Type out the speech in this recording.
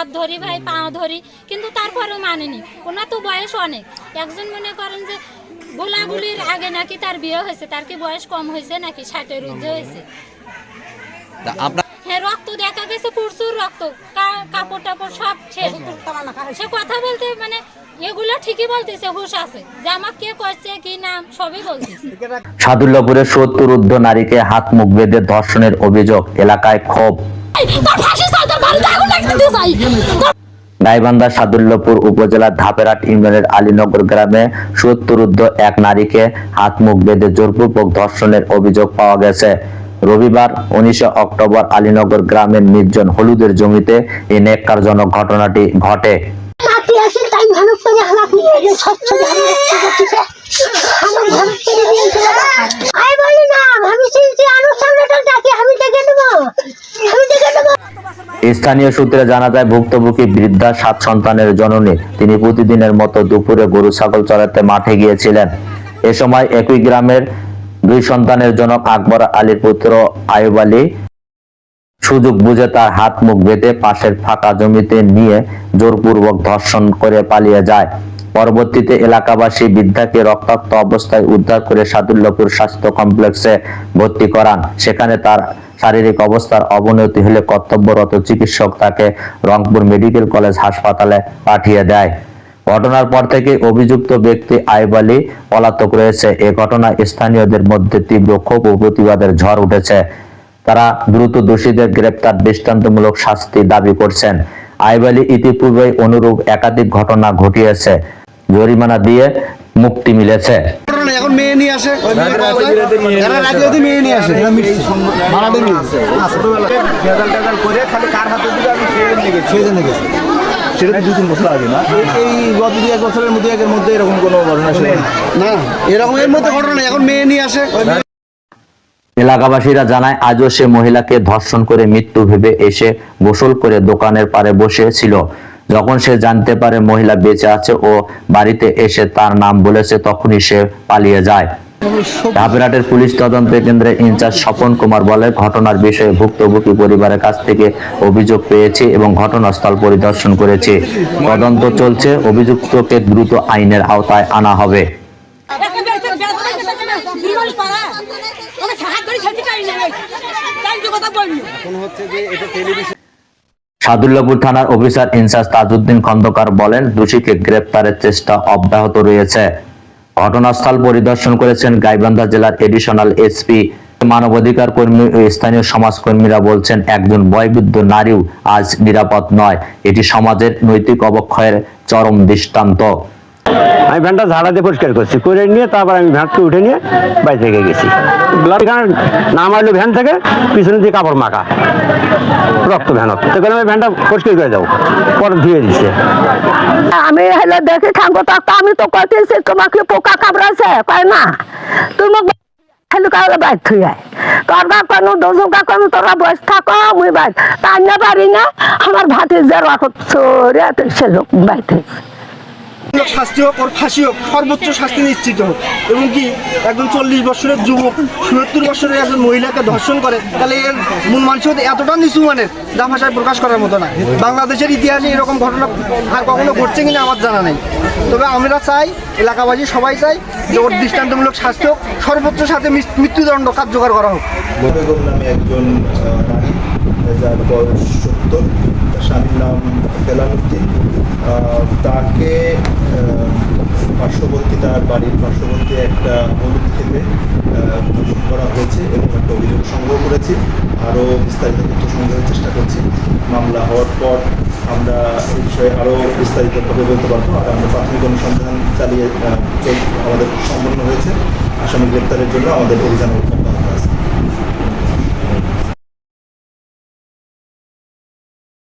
হাত ধরি ভাই পা ধরি কিন্তু তারপরেও মানেনি। ওনার তো বয়স অনেক। একজন মনে করেন যে গোলাগুলির আগে নাকি তার বিয়ে হয়েছে তার কি বয়স কম হয়েছে নাকি? ষাটের ঊর্ধ্বে হয়েছে। হ্যাঁ রক্ত দেখা গেছে প্রচুর রক্ত। কাপড় টাপড় সব শেষ সে কথা বলতে মানে এগুলো ঠিকই বলতেছে হুশ আছে। যে আমার কে করছে কি নাম সবই বলতেছে। সাদুল্লাপুরের সত্তর ঊর্ধ্ব নারীকে হাত মুখ বেঁধে ধর্ষণের অভিযোগ এলাকায় ক্ষোভ। চাই গাইবান্ধা সাদুল্লাপুর উপজেলার ধাপেরহাট ইউনিয়নের আলীনগর গ্রামে সত্তর ঊর্ধ্ব এক নারীকে হাত মুখ বেঁধে জোরপূর্বক ধর্ষণের অভিযোগ পাওয়া গেছে। রবিবার উনিশে অক্টোবর আলীনগর গ্রামের নির্জন হলুদের জমিতে এই নেককারজনক ঘটনাটি ঘটে। স্থানীয় সূত্রে জানা যায়, ভুক্তভোগী বৃদ্ধা সাত সন্তানের জননী। তিনি প্রতিদিনের মতো দুপুরে গরু, ছাগল চড়াতে মাঠে গিয়েছিলেন। এ সময় একই গ্রামের দুই সন্তানের জনক আকবর আলীর পুত্র আয়ুব আলী সুযোগ বুঝে তার হাত মুখ বেঁধে পাশের ফাঁকা জমিতে নিয়ে জোরপূর্বক ধর্ষণ করে পালিয়ে যায়। পরবর্তীতে এলাকাবাসী বৃদ্ধাকে রক্তাক্ত অবস্থায় উদ্ধার করে সাদুল্লাপুর স্বাস্থ্য কমপ্লেক্সে ভর্তি করান। সেখানে তার শারীরিক অবস্থার অবনতি হলে কর্তব্যরত চিকিৎসক তাকে রংপুর মেডিকেল কলেজ হাসপাতালে পাঠিয়ে দেয়। ঘটনার পর থেকে অভিযুক্ত ব্যক্তি আইব আলী পলাতক রয়েছে। এ ঘটনায় স্থানীয়দের মধ্যে তীব্র ক্ষোভ ও প্রতিবাদের ঝড় উঠেছে। তারা দ্রুত দোষীদের গ্রেপ্তার দৃষ্টান্তমূলক শাস্তি দাবি করছেন। আইব আলী ইতিপূর্বে অনুরূপ একাধিক ঘটনা ঘটিয়েছে। জরিমানা দিয়ে মুক্তি মিলেছে। এখন মেয়ে নিয়ে আসে রাতে রাতে মেয়ে নিয়ে আসে। ভাড়াটে মেয়ে। সেটা দু তিন বছর আগে না? এই গত দু এক বছরের মধ্যে একের মধ্যে এরকম কোনো ঘটনা ছিল না। এরকম এর মধ্যে ঘটনা এখন মেয়ে নিয়ে আসে এলাকাবাসীরা জানায় আজও সে মহিলাকে ধর্ষণ করে মৃত্যু ভেবে এসে গোসল করে দোকানের পারে বসে ছিল যখন সে জানতে পারে মহিলা বেঁচে আছে ও বাড়িতে এসে তার নাম বলেছে, তখনই সে পালিয়ে যায়। ধাপেরহাটের পুলিশ তদন্ত কেন্দ্রের ইনচার্জ স্বপন কুমার বলে, ঘটনার বিষয়ে ভুক্তভোগী পরিবারের কাছ থেকে অভিযোগ পেয়েছে এবং ঘটনাস্থল পরিদর্শন করেছে। তদন্ত চলছে, অভিযুক্তকে দ্রুত আইনের আওতায় আনা হবে। সাদুল্লাপুর থানার অফিসার ইনচার্জ তাজউদ্দিন খন্দকার বলেন, দোষীকে গ্রেপ্তারের চেষ্টা অব্যাহত রয়েছে। ঘটনাস্থল পরিদর্শন করেছেন গাইবান্ধা জেলার এডিশনাল এসপি, মানবাধিকার কর্মী ও স্থানীয় সমাজকর্মীরা বলছেন, একজন বয়বৃদ্ধ নারীও আজ নিরাপদ নয়। এটি সমাজের নৈতিক অবক্ষয়ের চরম দৃষ্টান্ত। আমি ভ্যানটা ঝাড়া দিয়ে পরিষ্কার করছি। করে নিয়ে তারপর আমি ভ্যানকে উঠে নিয়ে বাড়ি থেকে গেছি। ব্লাড এখানে নামাইলো ভ্যান থেকে পিছনে দিয়ে কাপড় মাখা। রক্ত ভ্যানত তখন আমি ভ্যানটা পরিষ্কার করে যাব পরে ধুয়ে দিচ্ছে আমি হেলে দেখে থাকব তা আমি তো কইতেছি তোমাকে পোকা কামড়াছে কয় না? তুমি বাইর বাইর আমার ভাতে জেরোয়া চোরে সে লোক বাইতে শাস্তি হোক, ওর ফাঁসি হোক, সর্বোচ্চ শাস্তি নিশ্চিত হোক। এবং কি, একজন চল্লিশ বছরের যুবক সত্তর বছরের একজন মহিলাকে ধর্ষণ করে, তাহলে এর মূল মানসিকতা এতটা নিচু মানের যা ভাষায় প্রকাশ করার মতো না। বাংলাদেশের ইতিহাসে এরকম ঘটনা আর কখনো ঘটছে কিনা আমার জানা নেই। তবে আমরা চাই, এলাকাবাসী সবাই চাই যে ওর দৃষ্টান্তমূলক শাস্তি হোক সর্বোচ্চ সাথে মৃত্যুদণ্ড কার্যকর করা হোক। বেগম নামে একজন নারী, যার বয়স সত্তর, তার স্বামীর নাম ফেলানুদ্দিন তাকে পার্শ্ববর্তী, তার বাড়ির পার্শ্ববর্তী একটা হলুদ খেতে ধর্ষণ করা হয়েছে এবং একটা অভিযোগ সংগ্রহ করেছি। আরও বিস্তারিত তথ্য সংগ্রহের চেষ্টা করছি। মামলা হওয়ার পর আমরা এই বিষয়ে আরও বিস্তারিতভাবে বলতে পারব। আর আমরা প্রাথমিক অনুসন্ধান চালিয়ে আমাদের সম্পন্ন হয়েছে। আসামি গ্রেপ্তারের জন্য আমাদের অভিযান